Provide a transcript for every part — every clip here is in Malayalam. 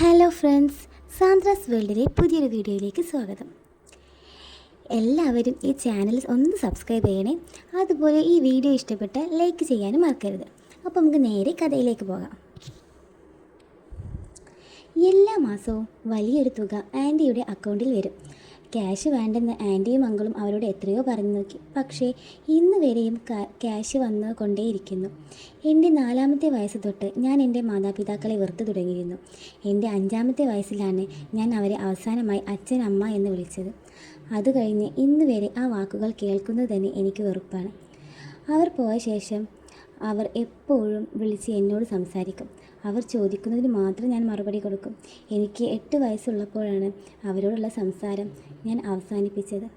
ഹലോ ഫ്രണ്ട്സ് സാന്ദ്രാസ് വേൾഡിലെ പുതിയൊരു വീഡിയോയിലേക്ക് സ്വാഗതം. എല്ലാവരും ഈ ചാനൽ ഒന്ന് സബ്സ്ക്രൈബ് ചെയ്യണേ അതുപോലെ ഈ വീഡിയോ ഇഷ്ടപ്പെട്ട ലൈക്ക് ചെയ്യാനും മറക്കരുത്. അപ്പോൾ നമുക്ക് നേരെ കഥയിലേക്ക് പോകാം. എല്ലാ മാസവും വലിയൊരു തുക ആന്റിയുടെ അക്കൗണ്ടിൽ വരും. ക്യാഷ് വേണ്ടെന്ന് ആന്റിയും അങ്കിളും അവരോട് എത്രയോ പറഞ്ഞു നോക്കി. പക്ഷേ ഇന്ന് വരെയും ക്യാഷ് വന്നു കൊണ്ടേയിരിക്കുന്നു. എന്റെ നാലാമത്തെ വയസ്സ് തൊട്ട് ഞാൻ എന്റെ മാതാപിതാക്കളെ വെറുത്തു തുടങ്ങിയിരുന്നു. എന്റെ അഞ്ചാമത്തെ വയസ്സിലാണ് ഞാൻ അവരെ അവസാനമായി അച്ഛൻ അമ്മ എന്ന് വിളിച്ചത്. അത് കഴിഞ്ഞ് ഇന്ന് വരെ ആ വാക്കുകൾ കേൾക്കുന്നത് തന്നെ എനിക്ക് വെറുപ്പാണ്. അവർ പോയ ശേഷം അവർ എപ്പോഴും വിളിച്ച് എന്നോട് സംസാരിക്കും. അവർ ചോദിക്കുന്നതിന് മാത്രം ഞാൻ മറുപടി കൊടുക്കും. എനിക്ക് എട്ട് വയസ്സുള്ളപ്പോഴാണ് അവരോടുള്ള സംസാരം ഞാൻ അവസാനിപ്പിച്ചത്.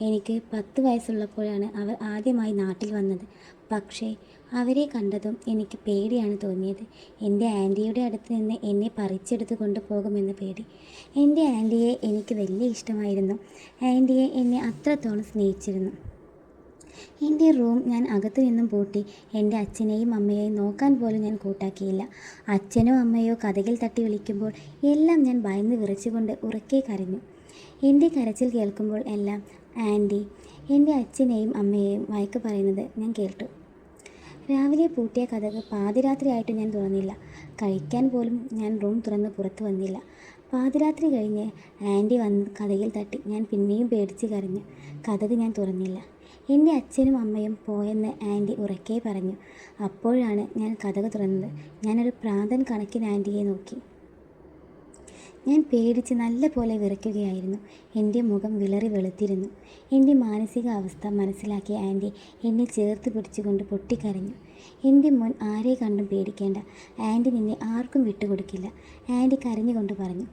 എനിക്ക് പത്ത് വയസ്സുള്ളപ്പോഴാണ് അവർ ആദ്യമായി നാട്ടിൽ വന്നത്. പക്ഷേ അവരെ കണ്ടതും എനിക്ക് പേടിയാണ് തോന്നിയത്. എന്റെ ആന്റിയുടെ അടുത്ത് നിന്ന് എന്നെ പറിച്ചെടുത്ത് കൊണ്ടുപോകുമെന്ന് പേടി. എന്റെ ആന്റിയെ എനിക്ക് വലിയ ഇഷ്ടമായിരുന്നു. ആന്റിയെ എന്നെ അത്രത്തോളം സ്നേഹിച്ചിരുന്നു. എന്റെ റൂം ഞാൻ അകത്തു നിന്നും പൂട്ടി എന്റെ അച്ഛനെയും അമ്മയെയും നോക്കാൻ പോലും ഞാൻ കൂട്ടാക്കിയില്ല. അച്ഛനോ അമ്മയോ കഥകിൽ തട്ടി വിളിക്കുമ്പോൾ എല്ലാം ഞാൻ ഭയന്ന് വിറച്ചുകൊണ്ട് ഉറക്കെ കരഞ്ഞു. എന്റെ കരച്ചിൽ കേൾക്കുമ്പോൾ എല്ലാം ആന്റി എന്റെ അച്ഛനെയും അമ്മയെയും വഴക്ക് പറയുന്നത് ഞാൻ കേട്ടു. രാവിലെ പൂട്ടിയ കഥക് പാതിരാത്രിയായിട്ട് ഞാൻ തുറന്നില്ല. കഴിക്കാൻ പോലും ഞാൻ റൂം തുറന്ന് പുറത്തു വന്നില്ല. പാതിരാത്രി കഴിഞ്ഞ് ആന്റി വന്ന് കഥകിൽ തട്ടി ഞാൻ പിന്നെയും പേടിച്ച് കരഞ്ഞു. കഥക് ഞാൻ തുറന്നില്ല. എന്റെ അച്ഛനും അമ്മയും പോയെന്ന് ആന്റി ഉറക്കെ പറഞ്ഞു. അപ്പോഴാണ് ഞാൻ കഥക് തുറന്നത്. ഞാനൊരു പ്രാന്തൻ കണക്കിന് ആന്റിയെ നോക്കി. ഞാൻ പേടിച്ച് നല്ല പോലെ വിറയ്ക്കുകയായിരുന്നു. എന്റെ മുഖം വിളറി വെളുത്തിരുന്നു. എന്റെ മാനസികാവസ്ഥ മനസ്സിലാക്കിയ ആന്റി എന്നെ ചേർത്ത് പിടിച്ചുകൊണ്ട് പൊട്ടിക്കരഞ്ഞു. എന്റെ മുൻ ആരെ കണ്ടും പേടിക്കേണ്ട. ആന്റി നിന്നെ ആർക്കും വിട്ടുകൊടുക്കില്ല. ആന്റി കരഞ്ഞുകൊണ്ട് പറഞ്ഞു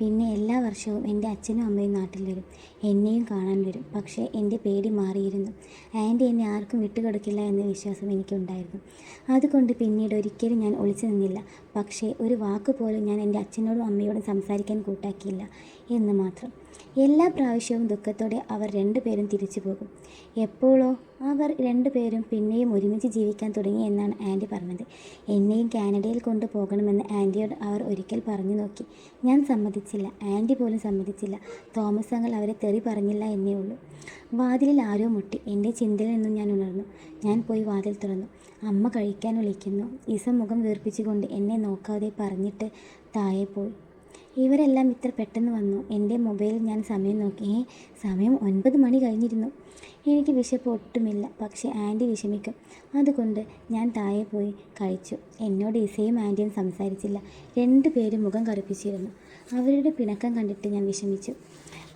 പിന്നെ എല്ലാ വർഷവും എന്റെ അച്ഛനും അമ്മയും നാട്ടിൽ വരും. എന്നെയും കാണാൻ വരും. പക്ഷേ എന്റെ പേടി മാറിയിരുന്നു. ആന്റി എന്നെ ആർക്കും വിട്ടുകൊടുക്കില്ല എന്ന വിശ്വാസം എനിക്കുണ്ടായിരുന്നു. അതുകൊണ്ട് പിന്നീട് ഒരിക്കലും ഞാൻ ഒളിച്ചു നിന്നില്ല. പക്ഷേ ഒരു വാക്ക് പോലും ഞാൻ എന്റെ അച്ഛനോടും അമ്മയോടും സംസാരിക്കാൻ കൂട്ടാക്കിയില്ല. എന്ന് മാത്രം. എല്ലാ പ്രാവശ്യവും ദുഃഖത്തോടെ അവർ രണ്ടുപേരും തിരിച്ചു പോകും. എപ്പോഴോ അവർ രണ്ടുപേരും പിന്നെയും ഒരുമിച്ച് ജീവിക്കാൻ തുടങ്ങി എന്നാണ് ആന്റി പറഞ്ഞത്. എന്നെയും കാനഡയിൽ കൊണ്ടുപോകണമെന്ന് ആന്റിയോട് അവർ ഒരിക്കൽ പറഞ്ഞു നോക്കി. ഞാൻ സമ്മതിച്ചില്ല. ആന്റി പോലും സമ്മതിച്ചില്ല. തോമസ് അങ്ങൾ അവരെ തെറി പറഞ്ഞില്ല എന്നേ ഉള്ളൂ. വാതിലിൽ ആരോ മുട്ടി. എന്റെ ചിന്തയിൽ നിന്നും ഞാൻ ഉണർന്നു. ഞാൻ പോയി വാതിൽ തുറന്നു. അമ്മ കഴിക്കാൻ വിളിക്കുന്നു. ഇസ മുഖം വീർപ്പിച്ചുകൊണ്ട് എന്നെ നോക്കാതെ പറഞ്ഞിട്ട് താഴെ പോയി. ഇവരെല്ലാം ഇത്ര പെട്ടെന്ന് വന്നു. എന്റെ മൊബൈലിൽ ഞാൻ സമയം നോക്കി. സമയം ഒൻപത് മണി കഴിഞ്ഞിരുന്നു. എനിക്ക് വിശപ്പ് ഒട്ടുമില്ല. പക്ഷേ ആന്റി വിഷമിക്കും. അതുകൊണ്ട് ഞാൻ താഴെ പോയി കഴിച്ചു. എന്നോട് ഇസയും ആന്റിയും സംസാരിച്ചില്ല. രണ്ടുപേരും മുഖം കറുപ്പിച്ചിരുന്നു. അവരുടെ പിണക്കം കണ്ടിട്ട് ഞാൻ വിഷമിച്ചു.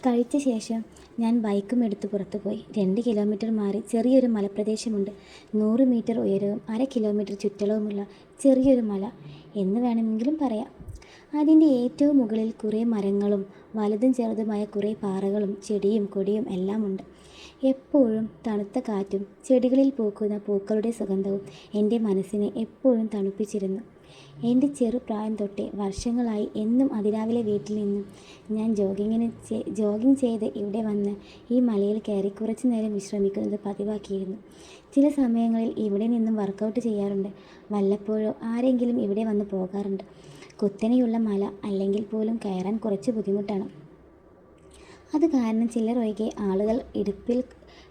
കഴിച്ച ശേഷം ഞാൻ ബൈക്കും എടുത്ത് പുറത്തു പോയി. രണ്ട് കിലോമീറ്റർ മാറി ചെറിയൊരു മലപ്രദേശമുണ്ട്. നൂറ് മീറ്റർ ഉയരവും അര കിലോമീറ്റർ ചുറ്റളവുമുള്ള ചെറിയൊരു മല. എന്ന് വേണമെങ്കിലും പറയാം. അതിന്റെ ഏറ്റവും മുകളിൽ കുറേ മരങ്ങളും വലുതും ചെറുതുമായ കുറേ പാറകളും ചെടിയും കൊടിയും എല്ലാം ഉണ്ട് എപ്പോഴും തണുത്ത കാറ്റും ചെടികളിൽ പൂക്കുന്ന പൂക്കളുടെ സുഗന്ധവും എന്റെ മനസ്സിനെ എപ്പോഴും തണുപ്പിച്ചിരുന്നു. എന്റെ ചെറുപ്രായം തൊട്ടേ വർഷങ്ങളായി എന്നും അതിരാവിലെ വീട്ടിൽ നിന്നും ഞാൻ ജോഗിങ്ങിന് ജോഗിങ് ചെയ്ത് ഇവിടെ വന്ന് ഈ മലയിൽ കയറി കുറച്ചു നേരം വിശ്രമിക്കുന്നത് പതിവാക്കിയിരുന്നു. ചില സമയങ്ങളിൽ ഇവിടെ നിന്നും വർക്കൗട്ട് ചെയ്യാറുണ്ട്. വല്ലപ്പോഴോ ആരെങ്കിലും ഇവിടെ വന്ന് പോകാറുണ്ട്. കുത്തനെയുള്ള മല അല്ലെങ്കിൽ പോലും കയറാൻ കുറച്ച് ബുദ്ധിമുട്ടാണ്. അത് കാരണം ചിലർ ഒഴികെ ആളുകൾ ഇടുപ്പിൽ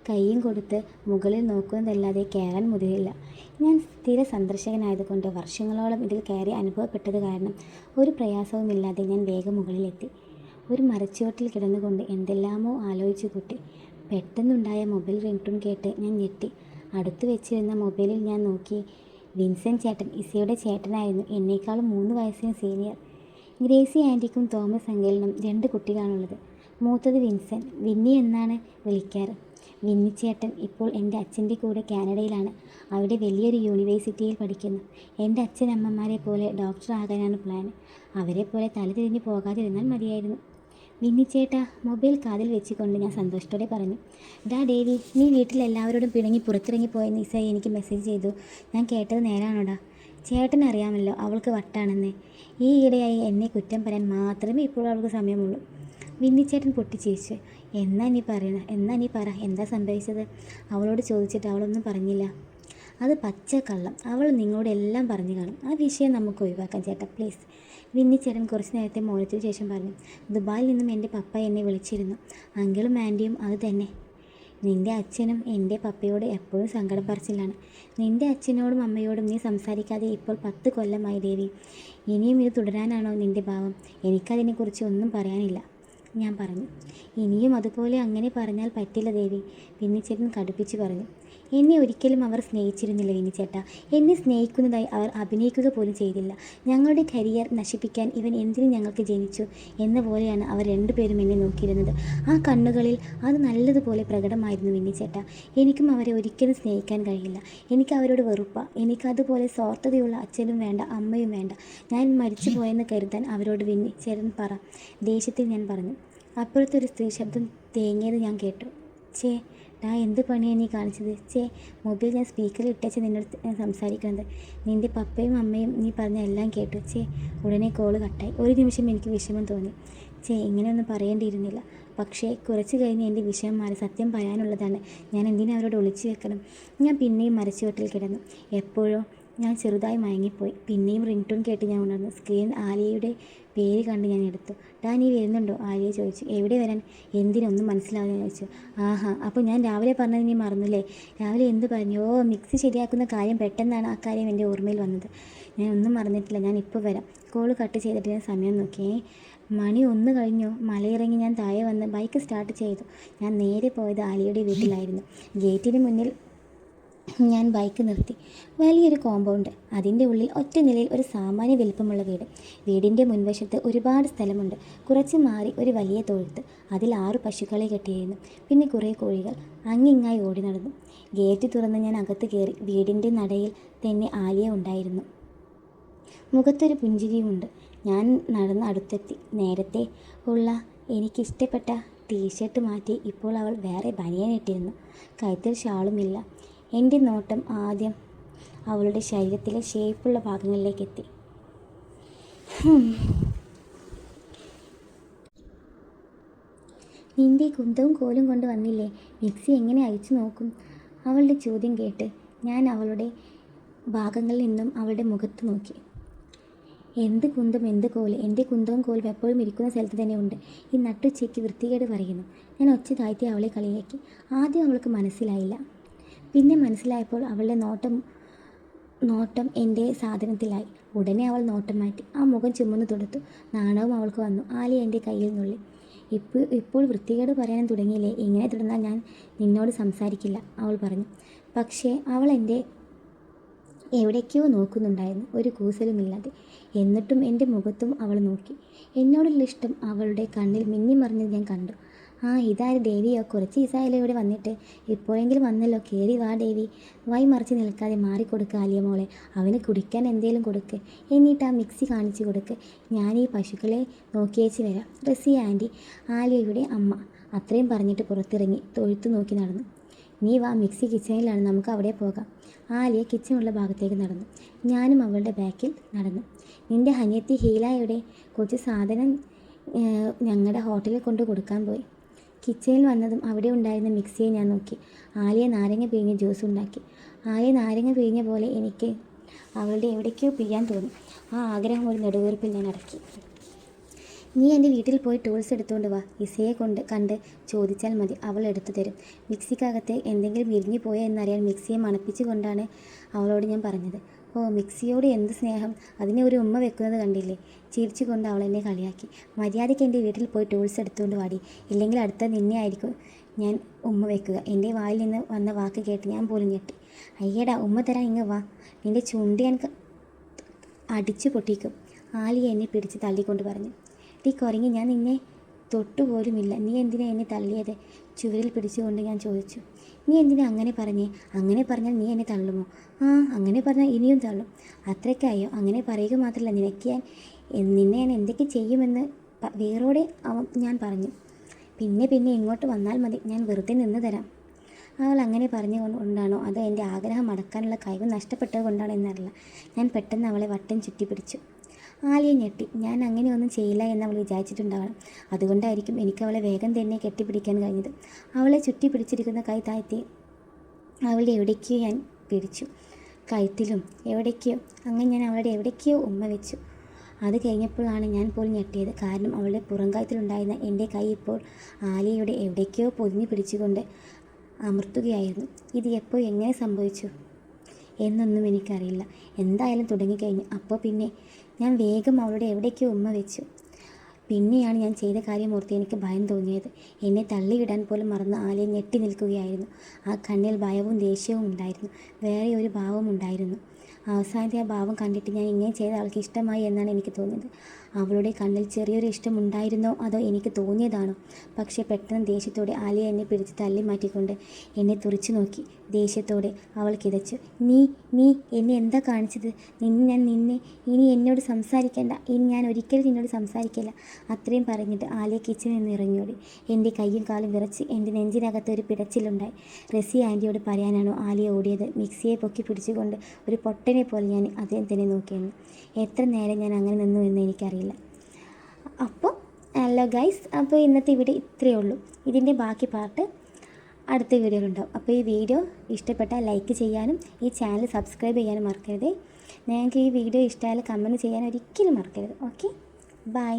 കൈയും കൊടുത്ത് മുകളിൽ നോക്കുന്നതല്ലാതെ കയറാൻ മുതിരില്ല. ഞാൻ സ്ഥിര സന്ദർശകനായതുകൊണ്ട് വർഷങ്ങളോളം ഇതിൽ കയറി അനുഭവപ്പെട്ടത് കാരണം ഒരു പ്രയാസവുമില്ലാതെ ഞാൻ വേഗം മുകളിലെത്തി. ഒരു മരച്ചുവട്ടിൽ കിടന്നുകൊണ്ട് എന്തെല്ലാമോ ആലോചിച്ചു കൂട്ടി. പെട്ടെന്നുണ്ടായ മൊബൈൽ റിംഗ്ടൂൺ കേട്ട് ഞാൻ ഞെട്ടി. അടുത്ത് വെച്ചിരുന്ന മൊബൈലിൽ ഞാൻ നോക്കി വിൻസെന്റ് ചേട്ടൻ ഇസയുടെ ചേട്ടനായിരുന്നു എന്നേക്കാളും മൂന്ന് വയസ്സിന് സീനിയർ. ഗ്രേസി ആന്റിക്കും തോമസ് അങ്കലിനും രണ്ട് കുട്ടികളാണുള്ളത് മൂത്തത് വിൻസെന്റ് വിന്നി എന്നാണ് വിളിക്കാറ്. വിന്നി ചേട്ടൻ ഇപ്പോൾ എന്റെ അച്ഛന്റെ കൂടെ കാനഡയിലാണ്. അവിടെ വലിയൊരു യൂണിവേഴ്സിറ്റിയിൽ പഠിക്കുന്നു. എന്റെ അച്ഛനമ്മമാരെ പോലെ ഡോക്ടർ ആകാനാണ് പ്ലാൻ അവരെ പോലെ തലതിരിഞ്ഞ് പോകാതിരുന്നാൽ മതിയായിരുന്നു. വിന്നിച്ചേട്ടാ മൊബൈൽ കാതിൽ വെച്ചുകൊണ്ട് ഞാൻ സന്തോഷത്തോടെ പറഞ്ഞു. ഡാ ഡേവി നീ വീട്ടിലെല്ലാവരോടും പിണങ്ങി പുറത്തിറങ്ങി പോയെന്ന് ഇസ എനിക്ക് മെസ്സേജ് ചെയ്തു. ഞാൻ കേട്ടത് നേരാണോടാ? ചേട്ടൻ അറിയാമല്ലോ അവൾക്ക് വട്ടാണെന്ന്. ഈ ഈയിടെയായി എന്നെ കുറ്റം പറയാൻ മാത്രമേ ഇപ്പോൾ അവൾക്ക് സമയമുള്ളൂ. വിന്നിച്ചേട്ടൻ പൊട്ടിച്ചേച്ചു എന്നാ നീ പറയണ എന്നാ നീ പറ എന്താ സംഭവിച്ചത്? അവളോട് ചോദിച്ചിട്ട് അവളൊന്നും പറഞ്ഞില്ല. അത് പച്ച കള്ളം അവൾ നിങ്ങളോട് എല്ലാം പറഞ്ഞു കാണും. ആ വിഷയം നമുക്ക് ഒഴിവാക്കാം ചേട്ടാ പ്ലീസ് വിന്നിച്ചേട്ടൻ കുറച്ച് നേരത്തെ മൗനത്തിന് ശേഷം പറഞ്ഞു ദുബായിൽ നിന്നും എന്റെ പപ്പ എന്നെ വിളിച്ചിരുന്നു. അങ്കിളും ആന്റിയും അത് തന്നെ. നിന്റെ അച്ഛനും എന്റെ പപ്പയോട് എപ്പോഴും സങ്കടം പറച്ചിലാണ്. നിന്റെ അച്ഛനോടും അമ്മയോടും നീ സംസാരിക്കാതെ ഇപ്പോൾ പത്ത് കൊല്ലമായി ദേവി. ഇനിയും ഇത് തുടരാനാണോ നിന്റെ ഭാവം? എനിക്കതിനെക്കുറിച്ച് ഒന്നും പറയാനില്ല ഞാൻ പറഞ്ഞു. ഇനിയും അതുപോലെ അങ്ങനെ പറഞ്ഞാൽ പറ്റില്ല ദേവി വിന്നിച്ചേട്ടൻ കടുപ്പിച്ച് പറഞ്ഞു. എന്നെ ഒരിക്കലും അവർ സ്നേഹിച്ചിരുന്നില്ല വിനിച്ചേട്ട എന്നെ സ്നേഹിക്കുന്നതായി അവർ അഭിനയിക്കുക പോലും ചെയ്തില്ല. ഞങ്ങളുടെ കരിയർ നശിപ്പിക്കാൻ ഇവൻ എന്തിനു ഞങ്ങൾക്ക് ജനിച്ചു എന്ന പോലെയാണ് അവർ രണ്ടുപേരും എന്നെ നോക്കിയിരുന്നത്. ആ കണ്ണുകളിൽ അത് നല്ലതുപോലെ പ്രകടമായിരുന്നു വിന്നിച്ചേട്ട എനിക്കും അവരെ ഒരിക്കലും സ്നേഹിക്കാൻ കഴിയില്ല. എനിക്ക് അവരോട് വെറുപ്പ. എനിക്ക് അതുപോലെ സ്വാർത്ഥതയുള്ള അച്ഛനും വേണ്ട അമ്മയും വേണ്ട. ഞാൻ മരിച്ചു പോയെന്ന് കരുതാൻ അവരോട് വിന്നി ചേട്ടൻ പറ. ദേഷ്യത്തിൽ ഞാൻ പറഞ്ഞു. അപ്പുറത്തെ ഒരു സ്ത്രീ ശബ്ദം തേങ്ങിയത് ഞാൻ കേട്ടു. ചേ ഡാ എന്ത് പണിയാണ് നീ കാണിച്ചത്? ചേ മൊബൈൽ ഞാൻ സ്പീക്കറിൽ ഇട്ടേച്ച് നിന്നോട് ഞാൻ സംസാരിക്കുന്നത് നിന്റെ പപ്പയും അമ്മയും നീ പറഞ്ഞ എല്ലാം കേട്ടു. ചേ ഉടനെ കോൾ കട്ടായി ഒരു നിമിഷം എനിക്ക് വിഷമം തോന്നി. ചേ ഇങ്ങനെയൊന്നും പറയേണ്ടിയിരുന്നില്ല. പക്ഷേ കുറച്ച് കഴിഞ്ഞ് എന്റെ വിഷയം മാറി. സത്യം പറയാനുള്ളതാണ്. ഞാൻ എന്തിനാ അവരോട് ഒളിച്ചു വെക്കണം? ഞാൻ പിന്നെയും മരച്ചുവട്ടിൽ കിടന്നു. എപ്പോഴോ ഞാൻ ചെറുതായി മയങ്ങിപ്പോയി. പിന്നെയും റിംഗ് ടൂൺ കേട്ട് ഞാൻ ഉണർന്നു. സ്ക്രീൻ ആലിയയുടെ പേര് കണ്ട് ഞാൻ എടുത്തു. ഡാ നീ വരുന്നുണ്ടോ? ആര്യ ചോദിച്ചു. എവിടെ വരാൻ? എന്തിനൊന്നും മനസ്സിലാവുന്ന ചോദിച്ചു. ആഹാ അപ്പോൾ ഞാൻ രാവിലെ പറഞ്ഞത് നീ മറന്നില്ലേ? രാവിലെ എന്ത് പറഞ്ഞു? ഓ മിക്സി ശരിയാക്കുന്ന കാര്യം പെട്ടെന്നാണ് ആ കാര്യം എന്റെ ഓർമ്മയിൽ വന്നത്. ഞാൻ ഒന്നും മറന്നിട്ടില്ല ഞാൻ ഇപ്പോൾ വരാം. കോൾ കട്ട് ചെയ്തിട്ട് ഞാൻ സമയം നോക്കിയേ മണി ഒന്ന് കഴിഞ്ഞു. മലയിറങ്ങി ഞാൻ താഴെ വന്ന് ബൈക്ക് സ്റ്റാർട്ട് ചെയ്തു. ഞാൻ നേരെ പോയത് ആലിയുടെ വീട്ടിലായിരുന്നു. ഗേറ്റിന് മുന്നിൽ ഞാൻ ബൈക്ക് നിർത്തി. വലിയൊരു കോമ്പൗണ്ട് അതിന്റെ ഉള്ളിൽ ഒറ്റ നിലയിൽ ഒരു സാമാന്യ വലിപ്പമുള്ള വീട്. വീടിന്റെ മുൻവശത്ത് ഒരുപാട് സ്ഥലമുണ്ട്. കുറച്ച് മാറി ഒരു വലിയ തൊഴുത്ത് അതിൽ ആറ് പശുക്കളെ കെട്ടിയിരുന്നു. പിന്നെ കുറേ കോഴികൾ അങ്ങിങ്ങായി ഓടി നടന്നു. ഗേറ്റ് തുറന്ന് ഞാൻ അകത്ത് കയറി വീടിന്റെ നടയിൽ തന്നെ ആലിയ ഉണ്ടായിരുന്നു. മുഖത്തൊരു പുഞ്ചിരിയുമുണ്ട് ഞാൻ നടന്ന് അടുത്തെത്തി. നേരത്തെ ഉള്ള എനിക്കിഷ്ടപ്പെട്ട ടീഷർട്ട് മാറ്റി ഇപ്പോൾ അവൾ വേറെ ബനിയനിട്ടിരുന്നു കഴുത്തിൽ ഷാളുമില്ല എന്റെ നോട്ടം ആദ്യം അവളുടെ ശരീരത്തിലെ ഷേപ്പുള്ള ഭാഗങ്ങളിലേക്ക് എത്തി. നിന്റെ കുന്തവും കോലും കൊണ്ട് വന്നില്ലേ? മിക്സി എങ്ങനെ അയച്ചു നോക്കും? അവളുടെ ചോദ്യം കേട്ട് ഞാൻ അവളുടെ ഭാഗങ്ങളിൽ നിന്നും അവളുടെ മുഖത്ത് നോക്കി. എന്ത് കുന്തം എന്ത് കോൽ? എന്റെ കുന്തവും കോലും എപ്പോഴും ഇരിക്കുന്ന സ്ഥലത്ത് തന്നെ ഉണ്ട്. ഈ നട്ടുച്ചയ്ക്ക് വൃത്തികേട് പറയുന്നു. ഞാൻ ഒച്ച താഴ്ത്തി അവളെ കളിയാക്കി. ആദ്യം അവൾക്ക് മനസ്സിലായില്ല. പിന്നെ മനസ്സിലായപ്പോൾ അവളുടെ നോട്ടം നോട്ടം എന്റെ സാധനത്തിലായി. ഉടനെ അവൾ നോട്ടം മാറ്റി. ആ മുഖം ചുമന്ന് തൊടുത്തു. നാണവും അവൾക്ക് വന്നു. ആലി എന്റെ കയ്യിൽ നിന്നുള്ളി ഇപ്പോൾ ഇപ്പോൾ വൃത്തികേട് പറയാൻ തുടങ്ങിയില്ലേ? ഇങ്ങനെ തുടർന്നാൽ ഞാൻ നിന്നോട് സംസാരിക്കില്ല? അവൾ പറഞ്ഞു. പക്ഷേ അവൾ എന്റെ എവിടേക്കോ നോക്കുന്നുണ്ടായിരുന്നു. ഒരു കൂസലുമില്ലാതെ. എന്നിട്ടും എന്റെ മുഖത്തും അവൾ നോക്കി. എന്നോടുള്ള ഇഷ്ടം അവളുടെ കണ്ണിൽ മിന്നിമറിഞ്ഞത് ഞാൻ കണ്ടു. ആ ഇതാര് ദേവിയോ കുറച്ച് ദിവസമായാലും ഇവിടെ വന്നിട്ട്. ഇപ്പോഴെങ്കിലും വന്നല്ലോ. കയറി വാ ദേവി. വൈ മറിച്ച് നിൽക്കാതെ മാറിക്കൊടുക്കുക ആലിയ മോളെ. അവന് കുടിക്കാൻ എന്തേലും കൊടുക്ക്. എന്നിട്ട് ആ മിക്സി കാണിച്ചു കൊടുക്ക്. ഞാൻ ഈ പശുക്കളെ നോക്കിയേച്ച് വരാം. റസിയ ആന്റി ആലിയയുടെ അമ്മ. അത്രയും പറഞ്ഞിട്ട് പുറത്തിറങ്ങി തൊഴുത്തു നോക്കി നടന്നു. നീ വാ മിക്സി കിച്ചണിലാണ്. നമുക്ക് അവിടെ പോകാം. ആലിയ കിച്ചണുള്ള ഭാഗത്തേക്ക് നടന്നു. ഞാനും അവളുടെ ബാക്കിൽ നടന്നു. നിന്റെ ഹനിയത്തി ഹീലായുടെ കുറച്ച് സാധനം ഞങ്ങളുടെ ഹോട്ടലിൽ കൊണ്ട് കൊടുക്കാൻ പോയി. കിച്ചണിൽ വന്നതും അവിടെ ഉണ്ടായിരുന്ന മിക്സിയെ ഞാൻ നോക്കി. ആലിയ നാരങ്ങ പിഴിഞ്ഞ് ജ്യൂസ് ഉണ്ടാക്കി. ആലിയ നാരങ്ങ പിഴിഞ്ഞ പോലെ എനിക്ക് അവളുടെ എവിടേക്കോ പിഴിയാൻ തോന്നി. ആ ആഗ്രഹം ഒരു നെടുവീർപ്പിൽ ഞാൻ അടക്കി. നീ എന്റെ വീട്ടിൽ പോയി ടൂൾസ് എടുത്തുകൊണ്ട് വാ. ഇസയെ കൊണ്ട് കണ്ട് ചോദിച്ചാൽ മതി. അവൾ എടുത്തു തരും. മിക്സിക്കകത്ത് എന്തെങ്കിലും വിരിഞ്ഞു പോയോ എന്നറിയാൻ മിക്സിയെ മണപ്പിച്ചു കൊണ്ടാണ് അവളോട് ഞാൻ പറഞ്ഞത്. ഓ മിക്സിയോട് എന്ത് സ്നേഹം? അതിനെ ഒരു ഉമ്മ വെക്കുന്നത് കണ്ടില്ലേ? ചിരിച്ചുകൊണ്ട് അവൾ എന്നെ കളിയാക്കി. മര്യാദയ്ക്ക് എന്റെ വീട്ടിൽ പോയി ടൂൾസ് എടുത്തുകൊണ്ട് വാടി. ഇല്ലെങ്കിൽ അടുത്ത നിന്നെ ആയിരിക്കും ഞാൻ ഉമ്മ വെക്കുക. എന്റെ വായിൽ നിന്ന് വന്ന വാക്ക് കേട്ട് ഞാൻ പോലും ഞെട്ടി. അയ്യടാ ഉമ്മ തരാൻ ഇങ്ങ് വാ. നിന്റെ ചുണ്ട് ഞാൻ അടിച്ചു പൊട്ടിക്കും. ആലിയെ എന്നെ പിടിച്ച് തള്ളിക്കൊണ്ട് പറഞ്ഞു. ടീ കുറങ്ങി ഞാൻ നിന്നെ തൊട്ടുപോലുമില്ല. നീ എന്തിനാ എന്നെ തള്ളിയത്? ചുവരിൽ പിടിച്ചുകൊണ്ട് ഞാൻ ചോദിച്ചു. നീ എന്തിനാ അങ്ങനെ പറഞ്ഞേ? അങ്ങനെ പറഞ്ഞാൽ നീ എന്നെ തള്ളുമോ? ആ അങ്ങനെ പറഞ്ഞാൽ ഇനിയും തള്ളും. അത്രയ്ക്കായോ? അങ്ങനെ പറയുക മാത്രമല്ല നിനക്ക് ഞാൻ നിന്നെ ഞാൻ എന്തൊക്കെ ചെയ്യുമെന്ന് വേറോടെ അവൻ ഞാൻ പറഞ്ഞു. പിന്നെ പിന്നെ ഇങ്ങോട്ട് വന്നാൽ മതി. ഞാൻ വെറുതെ നിന്ന് തരാം. അവൾ അങ്ങനെ പറഞ്ഞുകൊണ്ടാണോ? അതോ എന്റെ ആഗ്രഹം അടക്കാനുള്ള കഴിവ് നഷ്ടപ്പെട്ടത് കൊണ്ടാണോ എന്നറിയില്ല. ഞാൻ പെട്ടെന്ന് അവളെ വട്ടം ചുറ്റിപ്പിടിച്ചു. ആലിയ ഞെട്ടി. ഞാൻ അങ്ങനെ ഒന്നും ചെയ്യില്ല എന്ന് അവൾ വിചാരിച്ചിട്ടുണ്ടാവണം അതുകൊണ്ടായിരിക്കും എനിക്ക് അവളെ വേഗം തന്നെ കെട്ടിപ്പിടിക്കാൻ കഴിഞ്ഞത്. അവളെ ചുറ്റി പിടിച്ചിരിക്കുന്ന കൈ താഴ്ത്തി അവളുടെ എവിടേക്കോ ഞാൻ പിടിച്ചു. കഴുത്തിലും എവിടേക്കോ അങ്ങനെ ഞാൻ അവളുടെ എവിടേക്കോ ഉമ്മ വെച്ചു. അത് കഴിഞ്ഞപ്പോഴാണ് ഞാൻ പോലും ഞെട്ടിയത്. കാരണം അവളുടെ പുറംകായത്തിലുണ്ടായിരുന്ന എന്റെ കൈ ഇപ്പോൾ ആലിയയുടെ എവിടേക്കോ പൊതിഞ്ഞു പിടിച്ചുകൊണ്ട് അമർത്തുകയായിരുന്നു. ഇത് എപ്പോൾ എങ്ങനെ സംഭവിച്ചു? എന്നൊന്നും എനിക്കറിയില്ല. എന്തായാലും തുടങ്ങിക്കഴിഞ്ഞു. അപ്പോൾ പിന്നെ ഞാൻ വേഗം അവളുടെ എവിടേക്കോ ഉമ്മ വെച്ചു. പിന്നെയാണ് ഞാൻ ചെയ്ത കാര്യം ഓർത്ത് എനിക്ക് ഭയം തോന്നിയത്. എന്നെ തള്ളിയിടാൻ പോലും മറന്ന് ആലയെ ഞെട്ടി നിൽക്കുകയായിരുന്നു. ആ കണ്ണിൽ ഭയവും ദേഷ്യവും ഉണ്ടായിരുന്നു. വേറെ ഒരു ഭാവം ഉണ്ടായിരുന്നു. അവസാനത്തെ ആ ഭാവം കണ്ടിട്ട് ഞാൻ ഇങ്ങനെ ചെയ്ത ആൾക്ക് ഇഷ്ടമായി എന്നാണ് എനിക്ക് തോന്നിയത്. അവളുടെ കണ്ണിൽ ചെറിയൊരു ഇഷ്ടം ഉണ്ടായിരുന്നോ അതോ എനിക്ക് തോന്നിയതാണോ? പക്ഷേ പെട്ടെന്ന് ദേഷ്യത്തോടെ ആലിയ എന്നെ പിടിച്ച് തള്ളി മാറ്റിക്കൊണ്ട് എന്നെ തുറിച്ചു നോക്കി. ദേഷ്യത്തോടെ അവൾ കിതച്ചു. നീ നീ എന്നെ എന്താ കാണിച്ചത്? നിന്നെ ഞാൻ നിന്നെ ഇനി എന്നോട് സംസാരിക്കേണ്ട. ഇനി ഞാൻ ഒരിക്കലും നിന്നോട് സംസാരിക്കില്ല. അത്രയും പറഞ്ഞിട്ട് ആലിയ കിച്ചണിൽ നിന്ന് ഇറങ്ങിയോടി. എന്റെ കൈയും കാലും വിറച്ച് എന്റെ നെഞ്ചിനകത്ത് ഒരു പിടച്ചിലുണ്ടായി. റസി ആന്റിയോട് പറയാനാണോ ആലിയ ഓടിയത്? മിക്സിയെ പൊക്കി പിടിച്ചുകൊണ്ട് ഒരു പൊട്ടനെ പോലെ ഞാൻ അദ്ദേഹം തന്നെ നോക്കിയിരുന്നു. എത്ര നേരം ഞാൻ അങ്ങനെ നിന്നു എന്ന് എനിക്കറിയില്ല അപ്പോൾ ഹലോ ഗൈസ് അപ്പോൾ ഇന്നത്തെ ഇവിടെ ഇത്രയേ ഉള്ളൂ. ഇതിന്റെ ബാക്കി പാർട്ട് അടുത്ത വീഡിയോയിലുണ്ടാവും അപ്പോൾ ഈ വീഡിയോ ഇഷ്ടപ്പെട്ടാൽ ലൈക്ക് ചെയ്യാനും ഈ ചാനൽ സബ്സ്ക്രൈബ് ചെയ്യാനും മറക്കരുത്. നിങ്ങൾക്ക് ഈ വീഡിയോ ഇഷ്ടമായാലും കമന്റ് ചെയ്യാൻ ഒരിക്കലും മറക്കരുത്. Okay bye